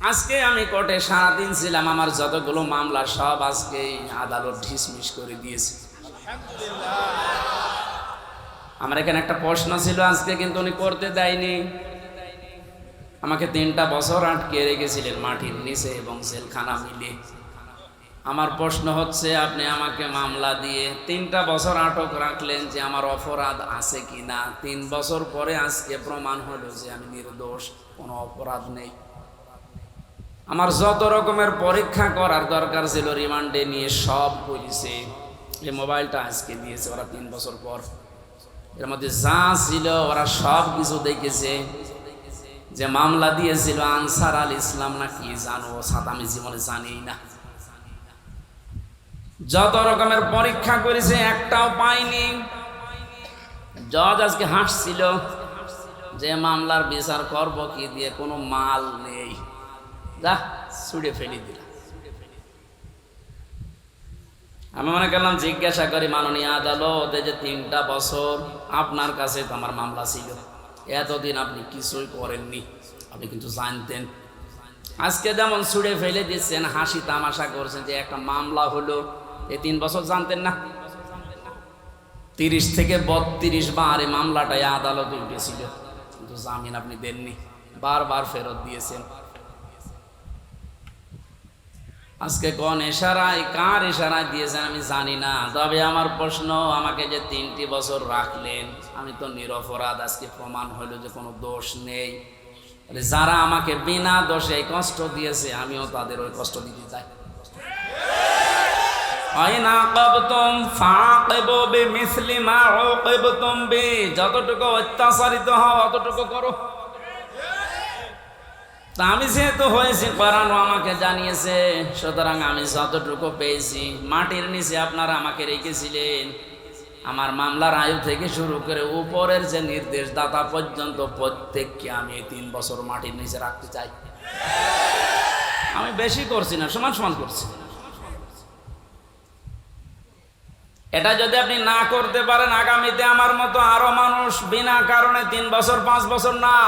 আজকে আমি কোর্টে সারাদিন ছিলাম, আমার যতগুলো মামলা সব আজকে আদালত ঢিসমিস করে দিয়েছে। আমার এখানে একটা প্রশ্ন ছিল আজকে, কিন্তু উনি করতে দেয়নি। আমাকে তিনটা বছর আটকে রেখেছিলেন মাটির নিচে এবং জেলখানা মিলে। আমার প্রশ্ন হচ্ছে, আপনি আমাকে মামলা দিয়ে তিনটা বছর আটক রাখলেন যে আমার অপরাধ আছে কি না তিন বছর পরে আজকে প্রমাণ হলো যে আমি নির্দোষ, কোনো অপরাধ নেই। আমার যত রকমের পরীক্ষা করার দরকার ছিল, রিমান্ডে নিয়ে সব করেছে এই মোবাইলটা আজকে দিয়েছে ওরা তিন বছর পর। এর মধ্যে যা ছিল, ওরা সব কিছু দেখেছে। যে মামলা দিয়েছিল আনসার আল ইসলাম না কি জানো সাথে আমি জীবনে জানি না। যত রকমের পরীক্ষা করেছে, একটাও পাইনি। জজ আজকে হাসছিল যে মামলার বিচার করব কি দিয়ে কোনো মাল নেই। যা, ছুড়ে ফেলে দিলাম। আমি মনে করলাম, জিজ্ঞাসা করি, মাননীয় আদালত, এই যে তিনটা বছর আপনার কাছে তো আমার মামলা ছিল। এতদিন আপনি কিছুই করেননি। আপনি কিন্তু জানতেন। আজকে যেমন ছুড়ে ফেলে দিচ্ছেন, হাসি তামাশা করছেন যে একটা মামলা হলো এই তিন বছর জানতেন না। তিরিশ থেকে বত্রিশ বার এই মামলাটাই আদালতে উঠেছিল কিন্তু জামিন আপনি দেননি। বারবার ফেরত দিয়েছেন। আজকে কোন এশারায় কার এশারায় দিয়েছেন আমি জানি না। তবে আমার প্রশ্ন, আমাকে যে তিনটি বছর রাখলেন, আমি তো নিরপরাধ, আজকে প্রমাণ হইল যে কোনো দোষ নেই। যারা আমাকে বিনা দোষে কষ্ট দিয়েছে, আমিও তাদের ওই কষ্ট দিতে চাই। যতটুকু অত্যাচারিত হও, অতটুকু করো। তা আমি যেহেতু হয়েছি কোরআন আমাকে জানিয়েছে, সুতরাং আমি যতটুকু পেয়েছি, মাটির নিচে আপনারা আমাকে রেখেছিলেন। আমার মামলার আয়ু থেকে শুরু করে উপরের যে নির্দেশ দাতা পর্যন্ত প্রত্যেককে আমি তিন বছর মাটির নিচে রাখতে চাই। আমি বেশি করছি না, সমান সমান করছি। এটা যদি আপনি না করতে পারেন, আগামীতে আমার মতো আরও মানুষ বিনা কারণে তিন বছর, পাঁচ বছর না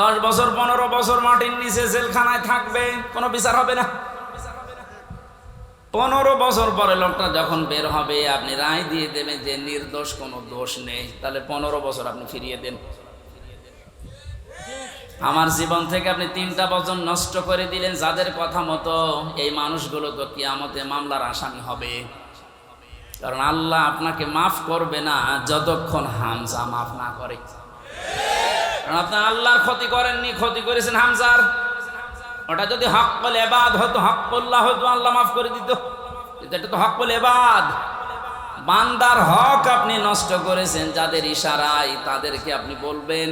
দশ বছর, পনেরো বছর মাটির নিচে জেলখানায় থাকবে, কোনো বিচার হবে না। পনেরো বছর পরে লোকটা যখন বের হবে, আপনি রায় দিয়ে দেবেন যে নির্দোষ, কোনো দোষ নেই। তাহলে পনেরো বছর আপনি ফিরিয়ে দেন। আমার জীবন থেকে আপনি তিনটা বছর নষ্ট করে দিলেন যাদের কথা মতো। এই মানুষগুলো তো কিয়ামতে মামলার আসামি হবে। কারণ আল্লাহ আপনাকে মাফ করবে না, যতক্ষণ হামজা মাফ না করে। আপনি আল্লাহর ক্ষতি করেননি, ক্ষতি করেছেন হামজার। ওটা যদি হকল এবাদ হতো হকল্লাহ হতো, আল্লাহ মাফ করে দিত। এটা তো হকল এবাদ বান্দার হক আপনি নষ্ট করেছেন, যাদের ইশারায় তাদেরকে আপনি বলবেন,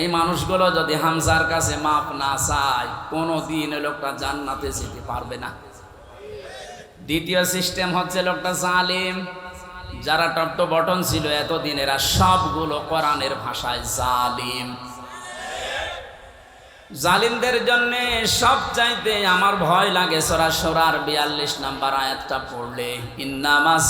এই মানুষগুলো যদি হামজার কাছে মাফ না চায়, কোনো দিন লোকটা জান্নাতে যেতে পারবে না। দ্বিতীয় সিস্টেম হচ্ছে লোকটা জালিম। যারা টপ বটন ছিল এতদিন এরা সবগুলো কোরআনের ভাষায় জালিম। জালিমদের জন্য সব চাইতে আমার ভয় লাগে সরা সরার বিয়াল্লিশ নাম্বার আয়াতটা পড়লে। ইন্নামাস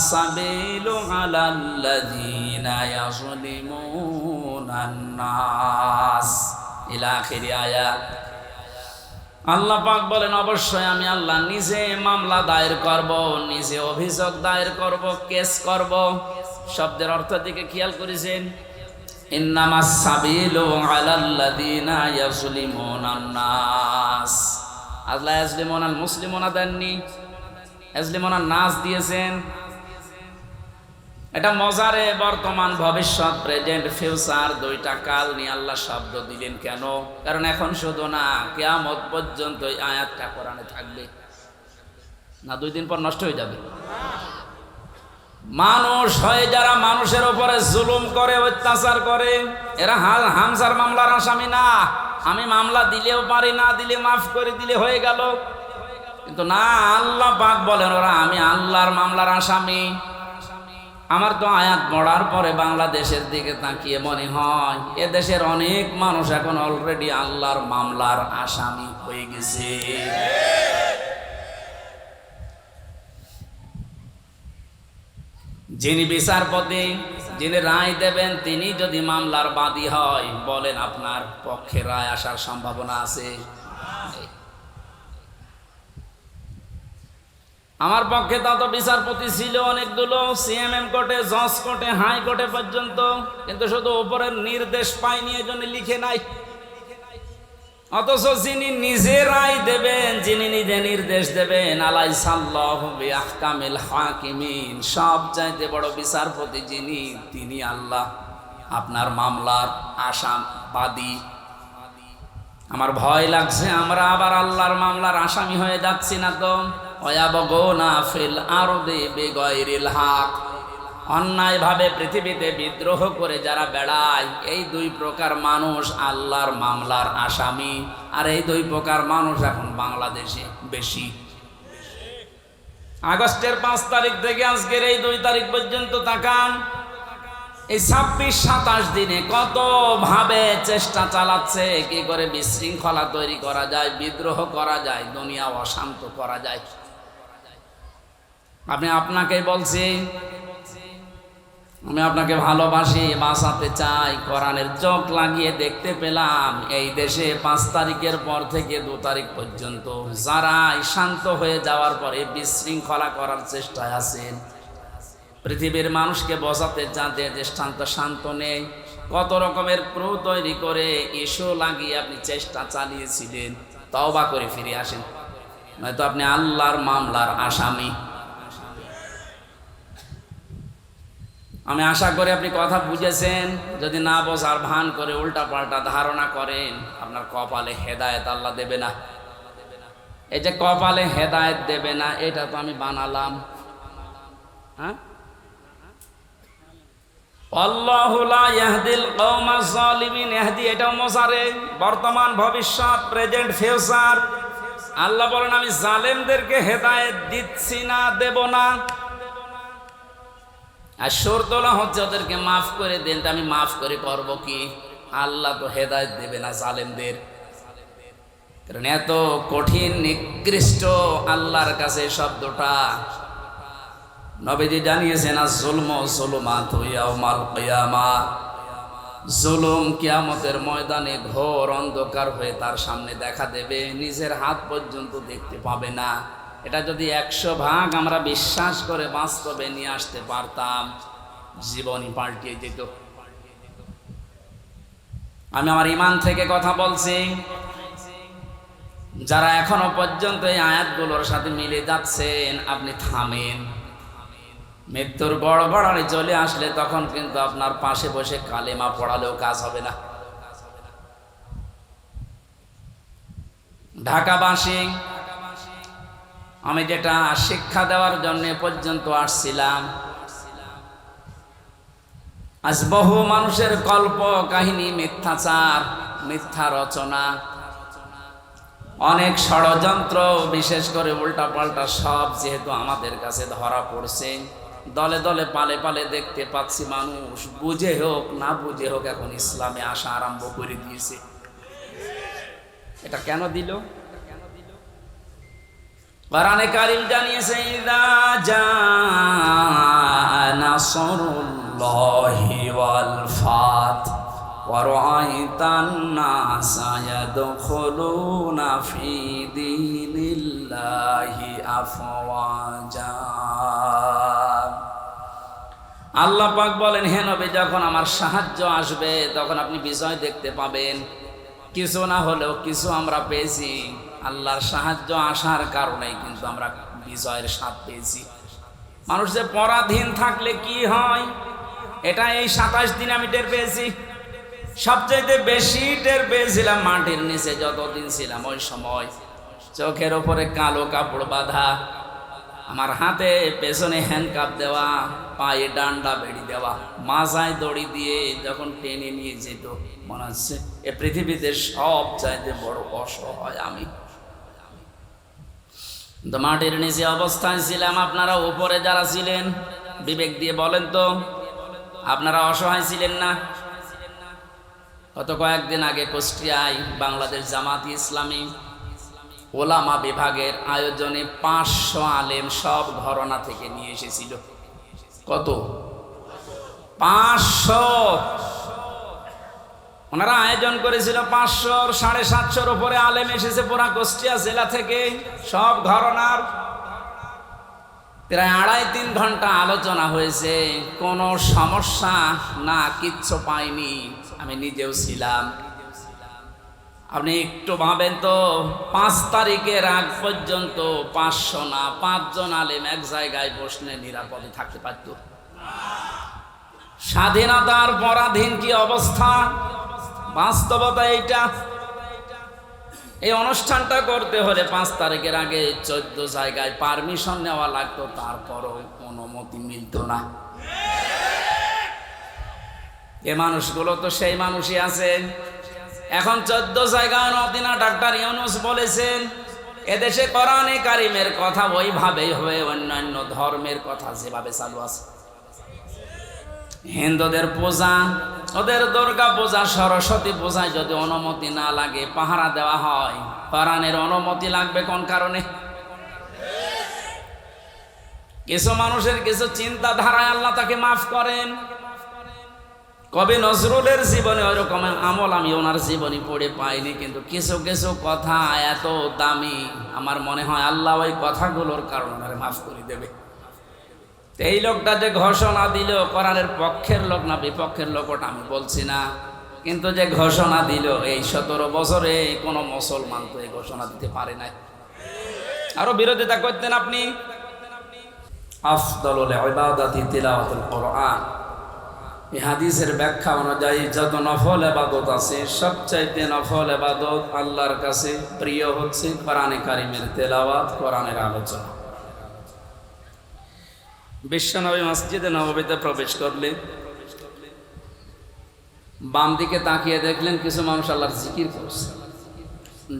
আয়াত। আল্লাহ পাক বলেন, অবশ্যই আমি আল্লাহ নিজে মামলা দায়ের করব, নিজে অভিযোগ দায়ের করব, কেস করব। শব্দের অর্থ দিকে খেয়াল করেছেন? ইন্নামাস সাবিলু আলাল্লাযীনা ইয়াজলিমুনান নাস। আল্লাহ ইয়াজলিমুনাল মুসলিমুনা দেননি? ইয়াজলিমুনান নাস দিয়েছেন? এটা মজারে বর্তমান ভবিষ্যৎ প্রেজেন্ট ফিউচার দুইটা কাল নিয়ে আল্লাহ শব্দ দিলেন কেন? কারণ এখন শুধু না, কেয়ামত পর্যন্ত এই আয়াতটা কোরআনে থাকবে। না, দুই দিন পর নষ্ট হয়ে যাবে। মানুষ হয়ে যারা মানুষের উপরে জুলুম করে, অত্যাচার করে, এরা হাল হামসার মামলার আসামি না। আমি মামলা দিলেও পারি, না দিলে মাফ করে দিলে হয়ে গেল। কিন্তু না, আল্লাহ পাক বলেন, ওরা আমি আল্লাহর মামলার আসামি। আমার তো আয়াত পড়ার পরে বাংলাদেশের দিকে তাকিয়ে মনে হয় এ দেশের অনেক মানুষ এখন অলরেডি আল্লাহর মামলার আসামি হয়ে গেছে। যিনি বিচারপতি, যিনি রায় দেবেন, তিনি যদি মামলার বাদী হয়, বলেন আপনার পক্ষে রায় আসার সম্ভাবনা আছে। আমার পক্ষে তত বিচারপতি ছিল অনেকগুলো সিএমএম কোর্টে, জজ কোর্টে, হাই কোর্টে পর্যন্ত। কিন্তু শুধু ওপরের নির্দেশ পাইনি এই জন্য লিখে নাই। অথচ যিনি নিজে রায় দেবেন, যিনি নিজে নির্দেশ দেবেন আলাই সাল্লাহকামিল হাকিমিন সব চাইতে বড় বিচারপতি যিনি, তিনি আল্লাহ। আপনার মামলার আসামবাদী আমার ভয় লাগছে, আমরা আবার আল্লাহর মামলার আসামি হয়ে যাচ্ছি না তো? অয়াবগোনা ফিল আরদে বেগয়রিল হাক। অন্যায়ভাবে পৃথিবীতে বিদ্রোহ করে যারা বেড়ায়, এই দুই প্রকার মানুষ আল্লাহর মামলার আসামি। আর এই দুই প্রকার মানুষ এখন বাংলাদেশে বেশি। আগস্টের পাঁচ তারিখ থেকে আজকের এই দুই তারিখ পর্যন্ত তাকান। এই ছাব্বিশ সাতাশ দিনে কত ভাবে চেষ্টা চালাচ্ছে, কি করে বিশৃঙ্খলা তৈরি করা যায়, বিদ্রোহ করা যায়, দুনিয়া অশান্ত করা যায়। আমি আপনাকে বলছি, আমি আপনাকে ভালোবাসি, বাঁচাতে চাই, কোরআনের চোখ লাগিয়ে দেখতে পেলাম, এই দেশে পাঁচ তারিখের পর থেকে দু তারিখ পর্যন্ত যারা শান্ত হয়ে যাওয়ার পরে বিশৃঙ্খলা করার চেষ্টায় আছেন, পৃথিবীর মানুষকে বোঝাতে চাঁদে যে শান্ত শান্ত নেই, কত রকমের ক্রু তৈরি করে ইস্যু লাগিয়ে আপনি চেষ্টা চালিয়েছিলেন, তওবা করে ফিরে আসেন। নয়তো আপনি আল্লাহর মামলার আসামি। আমি আশা করি আপনি কথা বুঝেছেন। যদি না বোঝার ভান করে উল্টা পাল্টা ধারণা করেন, আপনার কপালে হেদায়েত আল্লাহ দেবে না। এই যে কপালে হেদায়েত দেবে না, এটা তো আমি বানালাম। হ্যাঁ? এটাও বর্তমান, ভবিষ্যৎ, প্রেজেন্ট, ফিউচার। আল্লাহ বলেন, আমি জালেমদেরকে হেদায়েত দিচ্ছি না, দেব না। আর তোলা হচ্ছে ওদেরকে মাফ করে দেন আমি মাফ করে করব কি? আল্লাহ তো হেদায়ত দেবে না জালেমদের। কারণ এত কঠিন, নিকৃষ্ট আল্লাহর কাছে শব্দটা। নবীজি জানিয়েছেন আর জুলম জুলমা তুইয়াউমাল কিয়ামা। জুলুম কিয়ামতের ময়দানে ঘোর অন্ধকার হয়ে তার সামনে দেখা দেবে, নিজের হাত পর্যন্ত দেখতে পাবে না। এটা যদি একশো ভাগ আমরা বিশ্বাস করে বাস্তবে নিয়ে আসতে পারতাম, জীবনই পাল্টিয়ে যেত আমি আমার ইমান থেকে কথা বলছি। যারা এখনও পর্যন্ত এই আয়াতগুলোর সাথে মিলে যাচ্ছেন, আপনি থামেন। মৃত্যুর বড় বড়ানি চলে আসলে তখন কিন্তু আপনার পাশে বসে কালেমা পড়ালেও কাজ হবে না। ঢাকাবাসী আমি যেটা শিক্ষা দেওয়ার জন্য পর্যন্ত আসছিলাম। আজ বহু মানুষের কল্প, কাহিনী, মিথ্যাচার, মিথ্যা রচনা। অনেক ষড়যন্ত্র, বিশেষ করে উল্টা পাল্টা সব যেহেতু আমাদের কাছে ধরা পড়ছে। দলে দলে পালে পালে দেখতে পাচ্ছি মানুষ, বুঝে হোক, না বুঝে হোক, এখন ইসলামে আসা আরম্ভ করে দিয়েছে। এটা কেন দিল? কোরআনে কারিম জানিয়েছে ইদা নাসরুল্লাহি ওয়াল ফাত ورأيت الناس يدخلون في دين الله أفواجا আল্লাহ পাক বলেন হে নবী যখন আমার সাহায্য আসবে তখন আপনি বিজয় দেখতে পাবেন কিছু না হলেও কিছু আমরা পেয়েছি আল্লাহর সাহায্য আসার কারণেই কিন্তু আমরা বিজয়ের স্বাদ পেয়েছি। মানুষ যে পরাধীন থাকলে কি হয়? এটা এই সাতাশ দিন আমি টের পেয়েছি। সবচাইতে বেশি টের পেয়েছিলাম মাটির নিচে যতদিন ছিলাম, ওই সময় চোখের ওপরে কালো কাপড় বাঁধা, আমার হাতে পেছনে হ্যান্ডকাপ দেওয়া, পায়ে ডান্ডা বেড়ি দেওয়া, মাজায় দড়ি দিয়ে যখন টেনে নিয়ে যেত, মনে হচ্ছে এ পৃথিবীতে সব চাইতে বড় অসহায় আমি। তো মাটির নিচে অবস্থায় ছিলাম, আপনারা উপরে যারা ছিলেন, বিবেক দিয়ে বলেন তো, আপনারা অসহায় ছিলেন না? গত কয়েকদিন আগে কুষ্টিয়ায় বাংলাদেশ জামাতি ইসলামী ওলামা বিভাগের আয়োজনে পাঁচশো আলেম সব ঘরনা থেকে নিয়ে এসেছিল। কত? পাঁচশো! ওনারা আয়োজন করেছিল পাঁচশোর, সাড়ে সাতশোর উপরে আলেম এসেছে পুরা কুষ্টিয়া জেলা থেকে। সব ঘরনার প্রায় আড়াই তিন ঘণ্টা আলোচনা হয়েছে। কোনো সমস্যা না, কিচ্ছু পাইনি। আমি নিজেও ছিলাম। আপনি একটু ভাবেন তো, পাঁচ তারিখের আগ পর্যন্ত পাঁচশো না, পাঁচজন আলেম এক জায়গায় বসলে নিরাপদে থাকতে পারত। স্বাধীনতার পরাধীন কি অবস্থা? বাস্তবতা এইটা। এই অনুষ্ঠানটা করতে হলে পাঁচ তারিখের আগে চোদ্দ জায়গায় পারমিশন নেওয়া লাগতো, তারপরও অনুমতি মিলত না। এ মানুষগুলো তো সেই মানুষই আছে। এখন চোদ্দ জায়গায় নদিনা ডাক্তার ইউনুস বলেছেন, এদেশে কোরআনে কারিমের কথা ওইভাবেই হয়ে অন্যান্য ধর্মের কথা যেভাবে চালু আছে। হিন্দুদের পূজা ওদের দুর্গা পূজা, সরস্বতী পূজায় যদি অনুমতি না লাগে, পাহারা দেওয়া হয়। কোরআনের অনুমতি লাগবে কোন কারণে? কিছু মানুষের কিছু চিন্তাধারায় আল্লাহ তাকে মাফ করেন। কবি নজরুলের জীবনে ওইরকম আমল আমি ওনার জীবনী পড়ে পাইনি, কিন্তু কিছু কিছু কথা এত দামি, আমার মনে হয় আল্লাহ ওই কথাগুলোর কারণে মাফ করে দেবে। এই লোকটা যে ঘোষণা দিল, কোরআনের পক্ষের লোক না বিপক্ষের লোক, ওটা আমি বলছি না। কিন্তু যে ঘোষণা দিল, এই সতেরো বছরে কোনো মুসলমান তো এই ঘোষণা দিতে পারে নাই। আরও বিরোধিতা করতেন আপনি? আফদলুল ইবাদাতি তিলাওয়াতুল কোরআন। এই হাদিসের ব্যাখ্যা অনুযায়ী, যত নফল এবাদত আছে, সবচাইতে নফল এবাদত আল্লাহর কাছে প্রিয় হচ্ছে কোরআনে কারিমের তেলাওয়াত, কোরআনের আলোচনা। বিশ্বনবী মসজিদে নববীতে প্রবেশ করলে বাম দিকে তাকিয়ে দেখলেন কিছু মানুষ আল্লাহর জিকির করছে।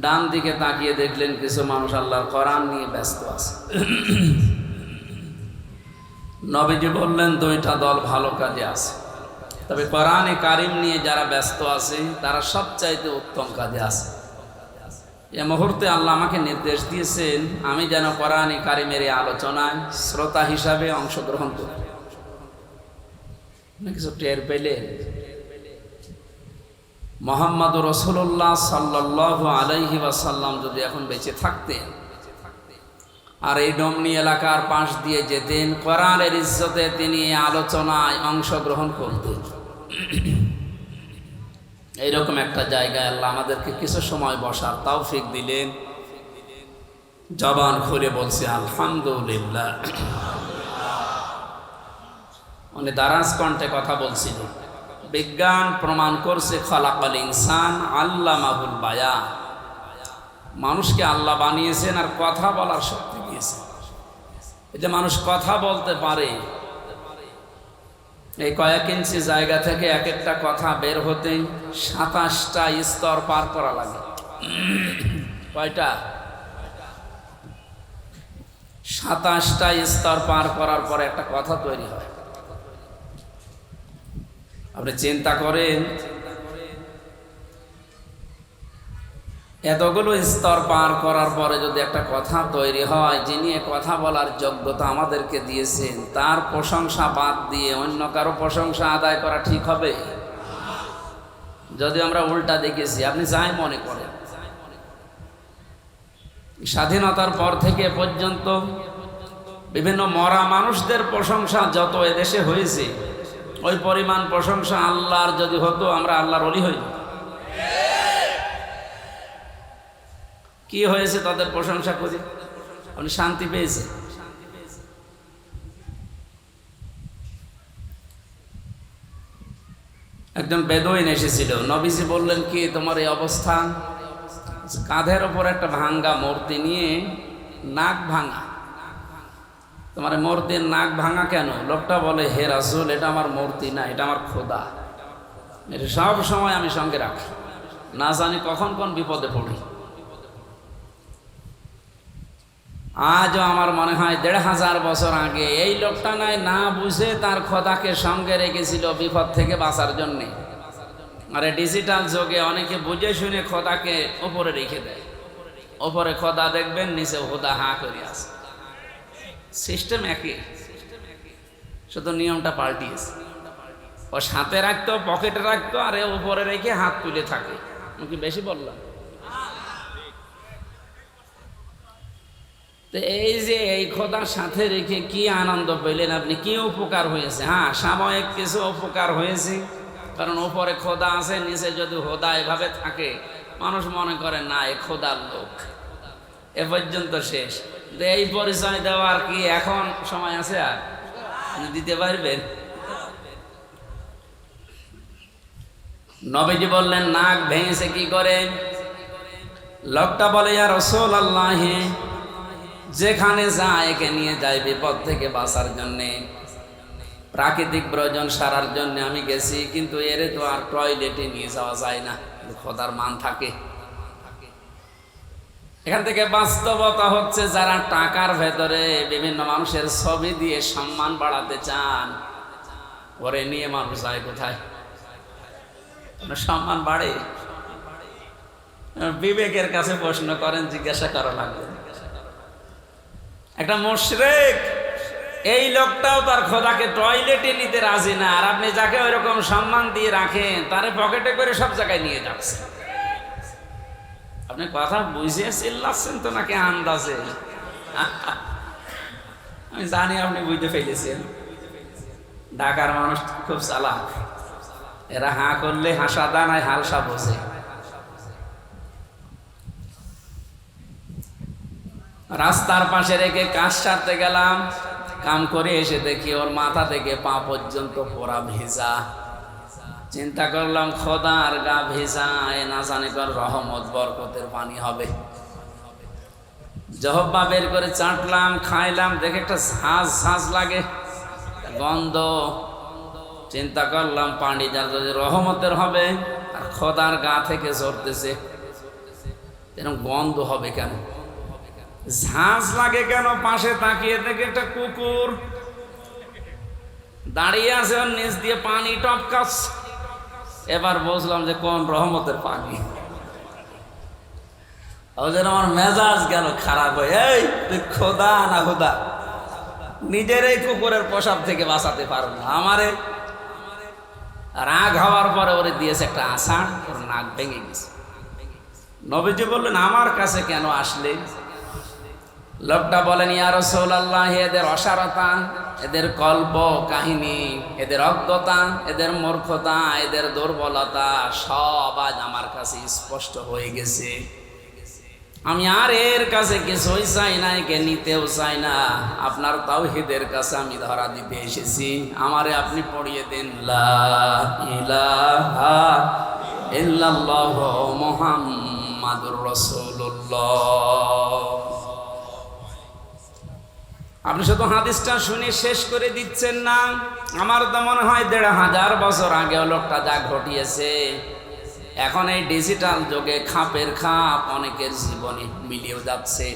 ডান দিকে তাকিয়ে দেখলেন কিছু মানুষ আল্লাহর কোরআন নিয়ে ব্যস্ত আছে। নবীজি বললেন, দুইটা দল ভালো কাজে আছে। তবে কোরআনে কারিম নিয়ে যারা ব্যস্ত আছে, তারা সবচাইতে উত্তম কাজে আছে। এ মুহূর্তে আল্লাহ আমাকে নির্দেশ দিয়েছেন, আমি যেন কোরআনে কারিমের এই আলোচনায় শ্রোতা হিসাবে অংশগ্রহণ করি। কিছু টের পেলেন? মোহাম্মদ রসুল্লাহ সাল্লাহ আলাইহি ওয়াসাল্লাম যদি এখন বেঁচে থাকতেন আর এই ডমনি এলাকার পাশ দিয়ে যেতেন, কোরআনের ইজ্জতে তিনি আলোচনায় অংশগ্রহণ করতেন। এইরকম একটা জায়গায় আল্লাহ আমাদেরকে কিছু সময় বসার তৌফিক দিলেন। জবান খুলে বলছে, আলহামদুলিল্লাহ। উনি দারাজ কণ্ঠে কথা বলছিল, বিজ্ঞান প্রমাণ করছে খলাকাল ইনসান আল্লাহ মাহুল বায়া মানুষকে আল্লাহ বানিয়েছেন আর কথা বলার শক্তি দিয়েছেন। যে মানুষ কথা বলতে পারে এই কয়েক ইঞ্চি জায়গা থেকে এক একটা কথা বের হতে সাতাশটা স্তর পার করা লাগে। কয়টা? সাতাশটা স্তর পার করার পরে একটা কথা তৈরি হয়। আপনি চিন্তা করেন এতগুলো স্তর পার করার পরে যদি একটা কথা তৈরি হয়, যিনি কথা বলার যোগ্যতা আমাদেরকে দিয়েছেন, তার প্রশংসা বাদ দিয়ে অন্য কারও প্রশংসা আদায় করা ঠিক হবে? যদি আমরা উল্টা দেখেছি, আপনি যাই মনে করেন। স্বাধীনতার পর থেকে পর্যন্ত বিভিন্ন মরা মানুষদের প্রশংসা যত এদেশে হয়েছে, ওই পরিমাণ প্রশংসা আল্লাহর যদি হতো, আমরা আল্লাহর অলি হই কি হয়েছে তাদের প্রশংসা করি আপনি শান্তি পেয়েছে একজন বেদইন এসেছিল। নবীজি বললেন, কি তোমার এই অবস্থান? কাঁধের ওপর একটা ভাঙ্গা মূর্তি নিয়ে নাক ভাঙা। তোমার মূর্তির নাক ভাঙা কেন? লোকটা বলে, হে রাসুল, এটা আমার মূর্তি না, এটা আমার খোদা। এটা সব সময় আমি সঙ্গে রাখি। না জানি কখন কোন বিপদে পড়ি। আজও আমার মনে হয় দেড় হাজার বছর আগে এই লোকটা নয় না বুঝে তার খোদাকে সঙ্গে রেখেছিল বিপদ থেকে বাঁচার জন্যে। আরে ডিজিটাল যুগে অনেকে বুঝে শুনে খোদাকে ওপরে রেখে দেয়। ওপরে খোদা দেখবেন, নিচে হোদা হা করে আসে সিস্টেম একই। শুধু নিয়মটা পাল্টিয়েছে। ও সাথে রাখতো, পকেটে রাখতো, আর উপরে রেখে হাত তুলে থাকে। আমি কি বেশি বললাম? তো এই যে এই খোদার সাথে রেখে কি আনন্দ পেলেন আপনি? কি উপকার হয়েছে? হ্যাঁ সাময়িক কিছু উপকার হয়েছে। কারণ ওপরে খোদা আছে, নিচে যদি হোদা এভাবে থাকে, মানুষ মনে করে, না, এ খোদার লোক। এ পর্যন্ত শেষ। এই পরিচয় দেওয়ার কি এখন সময় আছে আর? দিতে পারবেন? নবীজি বললেন, নাক ভেঙেছে কি করে? লোকটা বলে আর রসোল আল্লাহে যেখানে যায় একে নিয়ে যায় বিপদ থেকে বাঁচার জন্যে। প্রাকৃতিক প্রয়োজন সারার জন্য আমি গেছি, কিন্তু এরে তো আর টয়লেটে নিয়ে যাওয়া যায় না। খোদার মান থাকে। এখান থেকে বাস্তবতা হচ্ছে যারা টাকার ভেতরে বিভিন্ন মানুষের ছবি দিয়ে সম্মান বাড়াতে চান, ওরে নিয়ে মানুষ যায় কোথায়? সম্মান বাড়ে? বিবেকের কাছে প্রশ্ন করেন, জিজ্ঞাসা করা লাগবে। একটা মোশরেক, এই লোকটাও তার খোদাকে টয়লেটে নিতে রাজি না, আর আপনি যাকে ওই রকম সম্মান দিয়ে রাখেন, তারে পকেটে করে সব জায়গায় নিয়ে যাচ্ছে। আপনি কথা বুঝিয়ে চিল্লাচ্ছেন তো নাকি আন্দাজে? আমি জানি আপনি বুঝতে ফেলেছেন। ঢাকার মানুষ খুব চালাক। এরা হাঁ করলে হাসা দানায় হালসা বসে রাস্তার পাশে রেখে কাজ সারতে গেলাম। কাম করে এসে দেখি ওর মাথা থেকে পা পর্যন্ত পোড়া ভেজা। চিন্তা করলাম, খোদার গা ভেজা এ না জানি কর রহমত, বরকতের পানি হবে। জহব্বা বের করে চাটলাম, খাইলাম, দেখে একটা ঝাঁজ ঝাঁজ লাগে, গন্ধ। চিন্তা করলাম, পানি যা যদি রহমতের হবে, আর খোদার গা থেকে ঝরতেছে এরকম গন্ধ হবে কেন? ঝাঁজ লাগে কেন? পাশে তাকিয়ে দেখে একটা কুকুর। দাঁড়িয়ে আছে ওর নিচ দিয়ে পানি টপকাস এবার বুঝলাম যে কোন রহমতের পানি। ওদের আমার মেজাজ গেল খারাপ হয়ে। এই, তুই খোদা না খোদা, নিজের এই কুকুরের পোশাক থেকে বাঁচাতে পারো না। আমারে রাগ হওয়ার পরে ওরে দিয়েছে একটা আষাঢ়, ওর নাক ভেঙে গেছে। নবীজি বললেন, আমার কাছে কেন আসলে? লোকটা বলেন ইয়ার আল্লাহ এদের অসারতা, এদের কল্প, কাহিনী, এদের অজ্ঞতা, এদের মূর্খতা, এদের দুর্বলতা সব আজ আমার কাছে স্পষ্ট হয়ে গেছে। আমি আর এর কাছে কিছুই চাই না একে নিতেও চাই না। আপনার তাওহিদের কাছে আমি ধরা দিতে এসেছি। আমারে আপনি পড়িয়ে দেন মুহাম্মাদুর রাসূলুল্লাহ। আপনি শুধু হাদিসটা শুনে শেষ করে দিচ্ছেন না, আমার তো মনে হয় দেড় হাজার বছর আগে লোকটা যা ঘটিয়েছে, এখন এই ডিজিটাল যুগে খাপের খাপ অনেকের জীবনে মিলিয়েও যাচ্ছে।